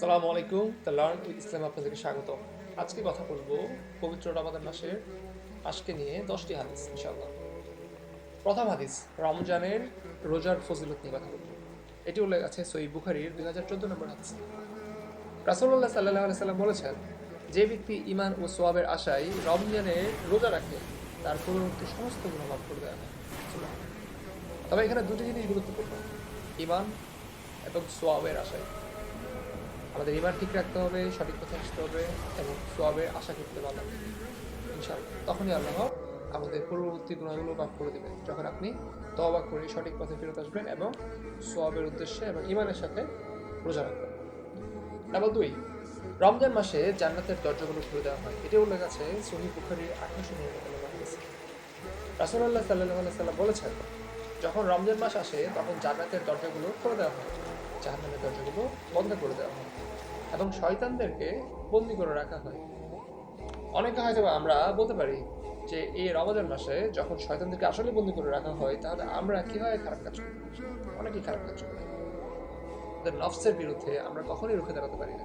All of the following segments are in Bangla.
সালামু আলাইকুম, দ্য লার্ন উইথ ইসলাম আপনাদেরকে স্বাগত আজকে কথা বলব পবিত্র রমাদান মাসের আজকে নিয়ে দশটি হাদিস, ইনশাআল্লাহ। প্রথম হাদিস, রমজানের রোজার ফজিলত নিয়ে কথা বলব। এটি উল্লেখ আছে সই বুখারির দুই হাজার চোদ্দ নম্বর হাদিস। রাসুল্লাহ সাল্লাহ সাল্লাম বলেছেন, যে ব্যক্তি ইমান ও সোয়াবের আশায় রমজানের রোজা রাখে, তার পূর্ববর্তী সমস্ত গুণ মাফ করে দেওয়া তবে এখানে দুটি জিনিস গুরুত্বপূর্ণ। ইমান এবং সোয়াবের আশায়। আমাদের ইমান ঠিক রাখতে হবে, সঠিক পথে আসতে হবে এবং সোয়াবের আশা করতে পারবে ইনশাআল্লাহ। তখনই আল্লাহ আমাদের পূর্ববর্তী গুণাগুলো মাফ করে দেবেন। যখন আপনি তবা করে সঠিক পথে ফেরত আসবেন এবং সোয়াবের উদ্দেশ্যে এবং ইমানের সাথে রোজা রাখবেন। নাম্বার দুই, রমজান মাসে জান্নাতের দরজাগুলো খুলে দেওয়া হয়। এটি উল্লেখ আছে সহি নম্বর হাদিসে। রাসুল্লাহ সাল্লাহ সাল্লাম বলেছেন, যখন রমজান মাস আসে তখন জান্নাতের দরজাগুলো খুলে দেওয়া হয়। জাহান্নামের দরজাগুলো বন্ধ করে দেওয়া হয় এবং শয়তানদেরকে বন্দি করে রাখা হয়। অনেকে হয়তো আমরা বলতে পারি যে এই রমজান মাসে যখন শয়তানদেরকে আসলে বন্দি করে রাখা হয়, তাহলে আমরা কীভাবে খারাপ কাজ করি? অনেকেই খারাপ কাজ করি। আমাদের নফসের বিরুদ্ধে আমরা কখনোই রুখে দাঁড়াতে পারি না।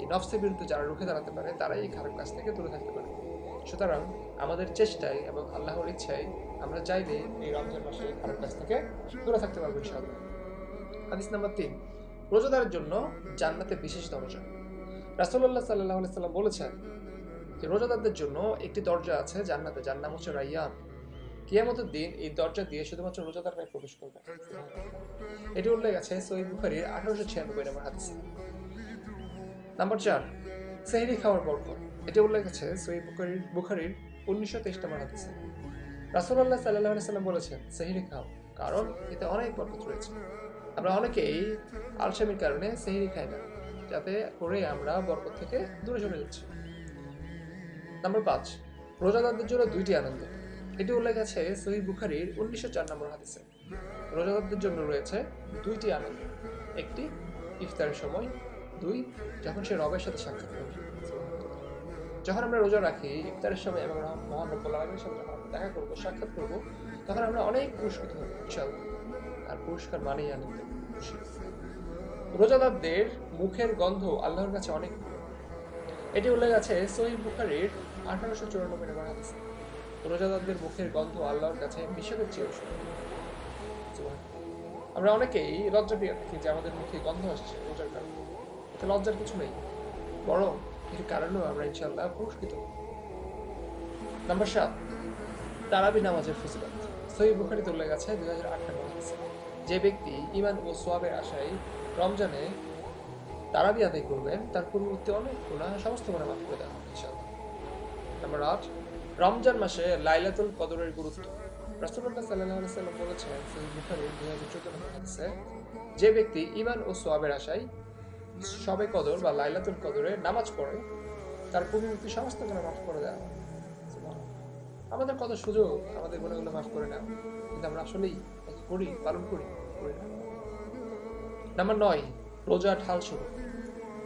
এই নফসের বিরুদ্ধে যারা রুখে দাঁড়াতে পারে, তারাই এই খারাপ কাজ থেকে দূরে থাকতে পারে। সুতরাং আমাদের চেষ্টায় এবং আল্লাহর ইচ্ছায় আমরা চাইলে এই রমজান মাসে খারাপ কাজ থেকে দূরে থাকতে পারব ইনশাআল্লাহ। হাদিস নাম্বার তিন রোজাদারের জন্য জান্নাতে বিশেষ দরজা। রাসুল্লাহ সাল্লাহ সাল্লাম বলেছেন যে রোজাদারদের জন্য একটি দরজা আছে জান্নাতে, যার নাম হচ্ছে রাইয়ান। দিন এই দরজা দিয়ে শুধুমাত্র রোজাদাররাই প্রবেশ করবে। এটি উল্লেখ আছে সহি বুখারির আঠারোশো ছিয়ানব্বই নম্বর হাদিসে। নাম্বার চার, সেহরি খাওয়ার বরকত। এটি উল্লেখ আছে সহি বুখারির বুখারির উনিশশো তেইশ নম্বর হাদিসে। রাসুল্লাহ সাল্লাহ সাল্লাম বলেছেন, সেহরি খাও। কারণ এতে অনেক বরকত রয়েছে। আমরা অনেকেই আলসামির কারণে সেহরি খাই না, যাতে করে আমরা বরকত থেকে দূরে চলে যাচ্ছি। নাম্বার পাঁচ, রোজাদারদের জন্য দুইটি আনন্দ। এটি উল্লেখ আছে সহি বুখারির উনিশশো চার নম্বর হাদিসে। রোজাদারদের জন্য রয়েছে দুইটি আনন্দ। একটি ইফতারের সময়, দুই, যখন সে রবের সাথে সাক্ষাৎ করবে যখন আমরা রোজা রাখি, ইফতারের সময় এবং মহান রব্বুল আলমীর সাথে যখন আমরা দেখা করব, সাক্ষাৎ করব, তখন আমরা অনেক পুরস্কৃত হব, ইনশাআল্লাহ। আর পুরস্কার মানেই আনন্দ, খুশি। রোজাদারদের মুখের গন্ধ আল্লাহর কাছে অনেক এটি উল্লেখ আছে সহি বুখারির আঠারোশো চুরানব্বই নম্বর হাদিসে। রোজাদারদের মুখের গন্ধ আল্লাহর কাছে বিষের চেয়েও। আমরা অনেকেই লজ্জা পেয়ে থাকি যে আমাদের মুখে গন্ধ আসছে রোজার কারণে। লজ্জার কিছু নেই। বরং এর কারণেও আমরা ইনশাল্লাহ পুরস্কৃত। নাম্বার সাত, তারাবি নামাজের ফজিলত। সহি আছে, দুই হাজার আঠারো যে ব্যক্তি ইমান ও সোয়াবের আশায় রমজানে তারাবি আদায় করবেন, তার পূর্ববর্তী অনেক গুণা সমস্ত মাফ করে দেওয়া হবে ইনশাআল্লাহ। নাম্বার আট, রমজান মাসে লাইলাতুল কদরের গুরুত্ব। রাসূলুল্লাহ সাল্লাল্লাহু আলাইহি সাল্লাম বলেছেন সহিহ বুখারীর 2014 নম্বর যে ব্যক্তি ঈমান ও সোয়াবের আশায় সবে কদর বা লাইলাতুল কদরে নামাজ পড়ে, তার পূর্ববর্তী সমস্ত গুণা মাফ করে দেওয়া আমাদের কত সুযোগ, আমাদের গুণাগুলো মাফ করে নেওয়া কিন্তু আমরা আসলেই করি, পালন করি করি না। নাম্বার নয় রোজা ঢাল শুরু।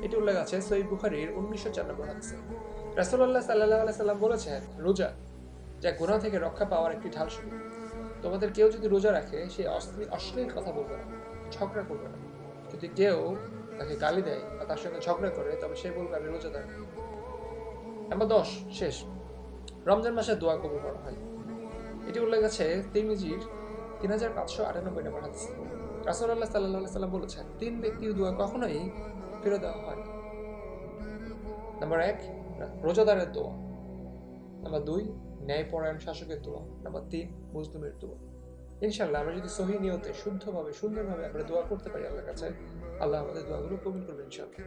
এটি উল্লেখ আছে সই বুখারির উনিশশো চার নম্বর হাদিসে। রাসুল্লাহ সাল্লাহ সাল্লাম বলেছেন, রোজা যা গুণা থেকে রক্ষা পাওয়ার একটি ঢাল শুরু। তোমাদের কেউ যদি রোজা রাখে, সে অশ্লীল কথা বলবে না, ঝগড়া করবে না। যদি কেউ তাকে গালি দেয় বা তার সঙ্গে ঝগড়া করে, তবে সে বলবে, আমি রোজাদার নাম্বার দশ, শেষ। রমজান মাসে দোয়া কবুল করা হয়। এটি উল্লেখ আছে তিরমিজির তিন হাজার পাঁচশো আটানব্বই নম্বর হাদিস। রাসুল্লাহ সাল্লাহ সাল্লাম বলেছেন, তিন ব্যক্তির দোয়া কখনোই ফিরে দেওয়া হয়। নাম্বার এক, রোজাদারের দোয়া। নাম্বার দুই, ন্যায়পরায়ণ শাসকের দোয়া। নাম্বার তিন, মুসলিমের দোয়া। ইনশাল্লাহ আমরা যদি সহি নিয়তে, শুদ্ধভাবে, সুন্দরভাবে আমরা দোয়া করতে পারি আল্লাহর কাছে, আল্লাহ আমাদের দোয়াগুলো কবুল করবেন ইনশাল্লাহ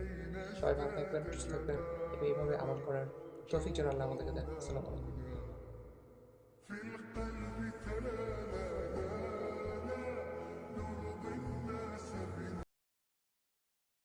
সবাই ভালো থাকবেন, সুস্থ থাকবেন। এবং এইভাবে আমল করার তৌফিক যেন আল্লাহ আমাদেরকে দেন। আসসালামু আলাইকুম।